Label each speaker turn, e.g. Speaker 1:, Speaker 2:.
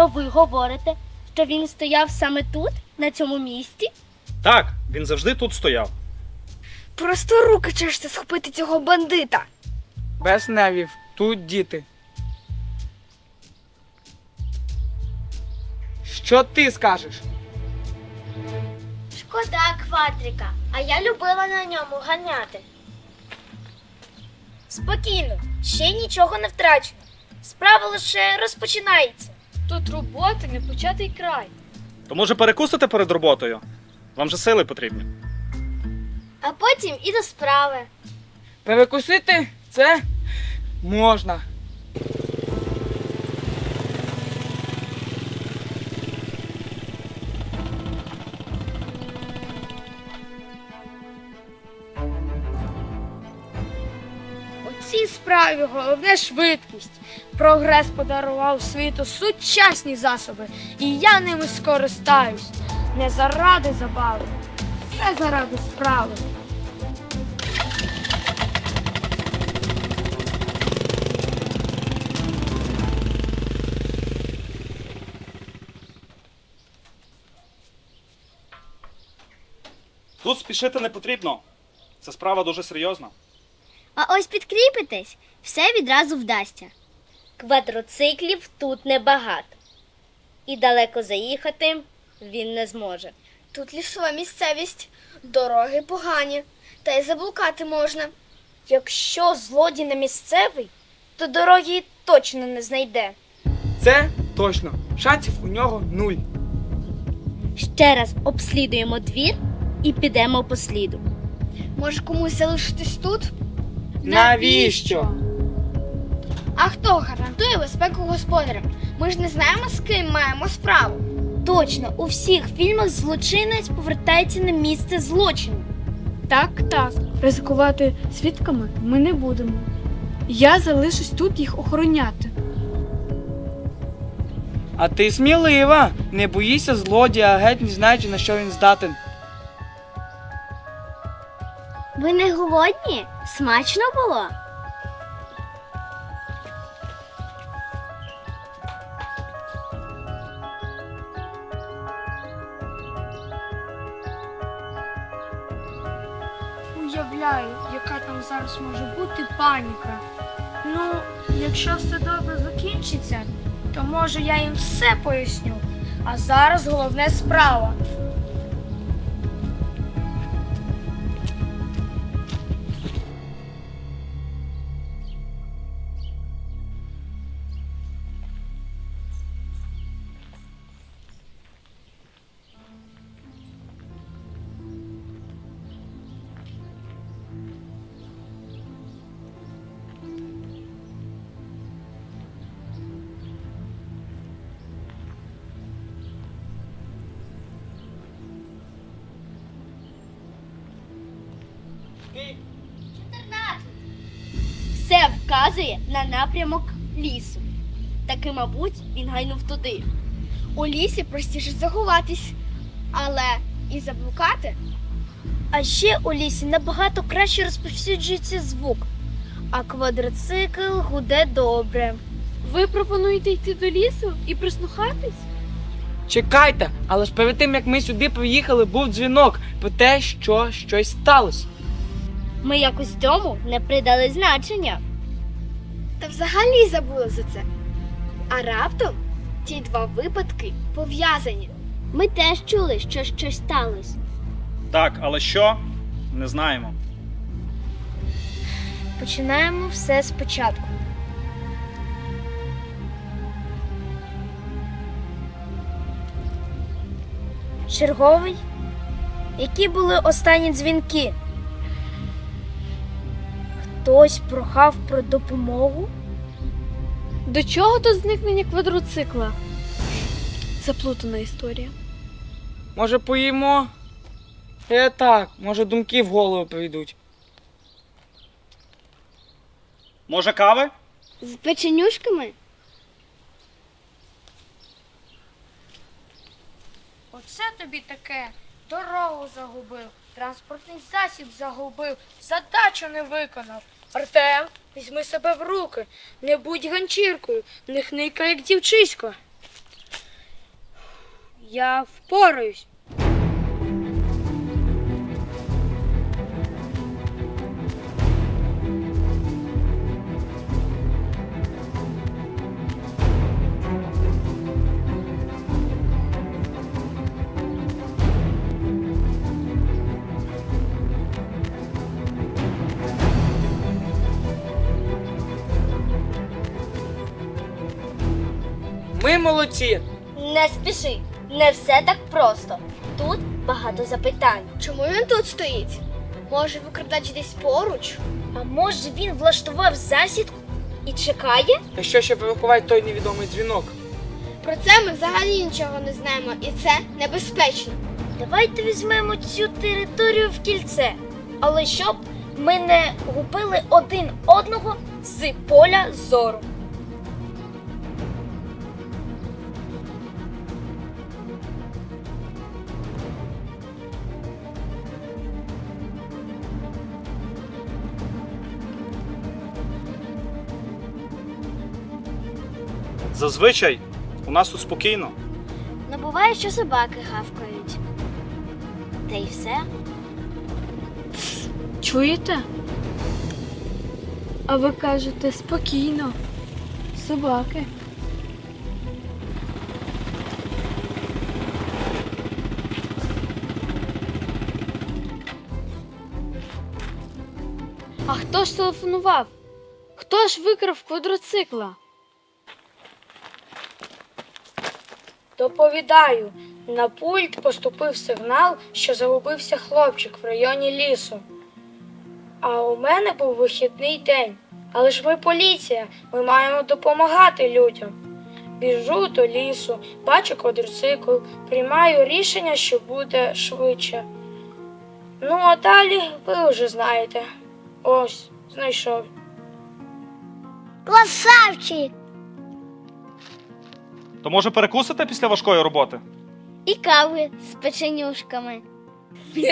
Speaker 1: То ви говорите, що він стояв саме тут, на цьому місці?
Speaker 2: Так, він завжди тут стояв.
Speaker 3: Просто руки чешете схопити цього бандита.
Speaker 4: Без нервів, тут діти. Що ти скажеш?
Speaker 1: Шкода квадрика, а я любила на ньому ганяти.
Speaker 3: Спокійно, ще нічого не втрачено. Справа лише розпочинається.
Speaker 5: Тут роботи не початий край.
Speaker 2: То може перекусити перед роботою? Вам же сили потрібні.
Speaker 1: А потім і до справи.
Speaker 4: Перекусити це можна.
Speaker 3: У цій справі головне швидкість. Прогрес подарував світу сучасні засоби, і я ними скористаюсь. Не заради забави, а заради справи.
Speaker 2: Тут спішити не потрібно. Це справа дуже серйозна.
Speaker 1: А ось підкріпитесь, все відразу вдасться. Квадроциклів тут небагато. І далеко заїхати він не зможе.
Speaker 3: Тут лісова місцевість, дороги погані, та й заблукати можна. Якщо злодій не місцевий, то дороги точно не знайде.
Speaker 4: Це точно. Шансів у нього нуль.
Speaker 1: Ще раз обслідуємо двір і підемо по сліду.
Speaker 3: Може комусь залишитись тут?
Speaker 4: Навіщо?
Speaker 3: А хто гарантує безпеку господарям? Ми ж не знаємо, з ким маємо справу.
Speaker 1: Точно, у всіх фільмах злочинець повертається на місце злочину.
Speaker 5: Так, так. Ризикувати свідками ми не будемо. Я залишусь тут їх охороняти.
Speaker 4: А ти смілива. Не боїшся злодія, а геть не знаючи, на що він здатен.
Speaker 1: Ви не голодні? Смачно було?
Speaker 3: Уявляю, яка там зараз може бути паніка. Ну, якщо все добре закінчиться, то може я їм все поясню. А зараз головне справа.
Speaker 1: Все вказує на напрямок лісу. Таки, мабуть, він гайнув туди.
Speaker 3: У лісі простіше заховатись, але і заблукати. А ще у лісі набагато краще розповсюджується звук, а квадроцикл гуде добре.
Speaker 5: Ви пропонуєте йти до лісу і прислухатись?
Speaker 4: Чекайте, але ж перед тим як ми сюди приїхали, був дзвінок про те, що щось сталося.
Speaker 1: Ми якось цьому не придали значення.
Speaker 3: Та взагалі забули за це. А раптом ті два випадки пов'язані.
Speaker 1: Ми теж чули, що щось сталося.
Speaker 2: Так, але що? Не знаємо.
Speaker 3: Починаємо все спочатку. Черговий. Які були останні дзвінки? Хтось прохав про допомогу?
Speaker 5: До чого тут зникнення квадроцикла? Заплутана історія.
Speaker 4: Може, поїмо? Е, так, може думки в голову прийдуть.
Speaker 2: Може, кави?
Speaker 1: З печенюшками?
Speaker 3: Оце тобі таке. Дорогу загубив, Транспортний засіб загубив, задачу не виконав. Артем, візьми себе в руки, не будь ганчіркою, не хника, як дівчисько. Я впораюсь,
Speaker 4: молодці.
Speaker 1: Не спіши, не все так просто. Тут багато запитань.
Speaker 6: Чому він тут стоїть? Може, викрадач десь поруч?
Speaker 1: А може він влаштував засідку і чекає?
Speaker 4: Та що ще вибуховать той невідомий дзвінок?
Speaker 6: Про це ми взагалі нічого не знаємо, і це небезпечно.
Speaker 1: Давайте візьмемо цю територію в кільце. Але щоб ми не губили один одного з поля зору.
Speaker 2: Зазвичай у нас тут спокійно.
Speaker 1: Не буває, що собаки гавкають. Та й все.
Speaker 5: Чуєте? А ви кажете спокійно. Собаки. А хто ж телефонував? Хто ж викрав квадроцикла?
Speaker 3: Доповідаю, на пульт поступив сигнал, що загубився хлопчик в районі лісу. А у мене був вихідний день. Але ж ми поліція, ми маємо допомагати людям. Біжу до лісу, бачу квадроцикл, приймаю рішення, що буде швидше. Ну, а далі ви вже знаєте. Ось, знайшов.
Speaker 6: Красавчик!
Speaker 2: То може перекусите після важкої роботи?
Speaker 1: І кави з печенюшками.